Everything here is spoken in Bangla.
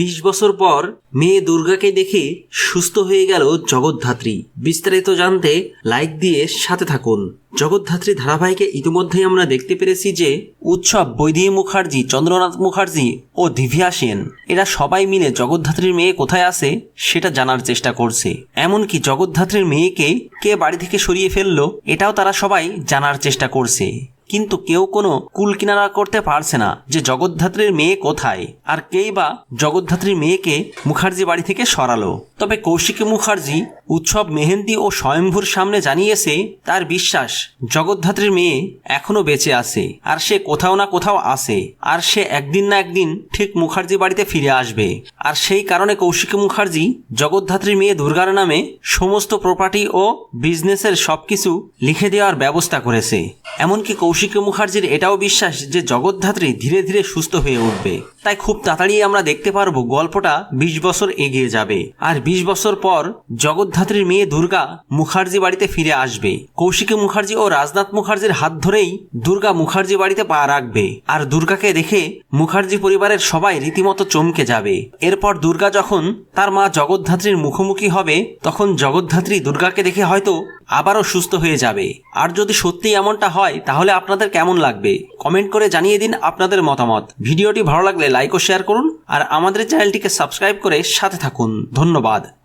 বিশ বছর পর মেয়ে দুর্গাকে দেখে সুস্থ হয়ে গেল জগদ্ধাত্রী। বিস্তারিত জানতে লাইক দিয়ে সাথে থাকুন। জগদ্ধাত্রী ধারাবাহিকে ইতিমধ্যেই আমরা দেখতে পেরেছি যে উৎসব বৈদেহী মুখার্জি, চন্দ্রনাথ মুখার্জি ও দিভিয়া সেন। এরা সবাই মিলে জগদ্ধাত্রীর মেয়ে কোথায় আছে সেটা জানার চেষ্টা করছে। এমনকি জগদ্ধাত্রীর মেয়েকে কে বাড়ি থেকে সরিয়ে ফেলল, এটাও তারা সবাই জানার চেষ্টা করছে। কিন্তু কেউ কোনো কুল কিনারা করতে পারছে না যে জগদ্ধাত্রীর মেয়ে কোথায়, আর কেই বা জগদ্ধাত্রীর মেয়েকে মুখার্জি বাড়ি থেকে সরালো। তবে কৌশিকী মুখার্জি উৎসব মেহেন্দি ও স্বয়ম্ভুর সামনে জানিয়েছে, তার বিশ্বাস, জগদ্ধাত্রীর মেয়ে এখনও বেঁচে আছে, আর সে কোথাও না কোথাও আছে, আর সে একদিন না একদিন ঠিক মুখার্জি বাড়িতে ফিরে আসবে। আর সেই কারণে কৌশিকী মুখার্জি জগদ্ধাত্রীর মেয়ে দুর্গার নামে সমস্ত প্রপার্টি ও বিজনেসের সবকিছু লিখে দেওয়ার ব্যবস্থা করেছে। এমনকি কৌশিকী মুখার্জির এটাও বিশ্বাস যে জগদ্ধাত্রী ধীরে ধীরে সুস্থ হয়ে উঠবে। তাই খুব তাড়াতাড়ি আমরা দেখতে পারব গল্পটা বিশ বছর এগিয়ে যাবে। আর বিশ বছর পর জগদ্ধাত্রীর মেয়ে দুর্গা মুখার্জি বাড়িতে ফিরে আসবে। কৌশিকী মুখার্জি ও রাজনাথ মুখার্জির হাত ধরেই দুর্গা মুখার্জি বাড়িতে পা রাখবে। আর দুর্গাকে দেখে মুখার্জি পরিবারের সবাই রীতিমতো চমকে যাবে। এরপর দুর্গা যখন তার মা জগদ্ধাত্রীর মুখোমুখি হবে, তখন জগদ্ধাত্রী দুর্গাকে দেখে হয়তো আবারও সুস্থ হয়ে যাবে। আর যদি সত্যি এমনটা হয়, তাহলে আপনাদের কেমন লাগবে? কমেন্ট করে জানিয়ে দিন আপনাদের মতামত। ভিডিওটি ভালো লাগলে লাইক ও শেয়ার করুন, আর আমাদের চ্যানেলটিকে সাবস্ক্রাইব করে সাথে থাকুন। ধন্যবাদ।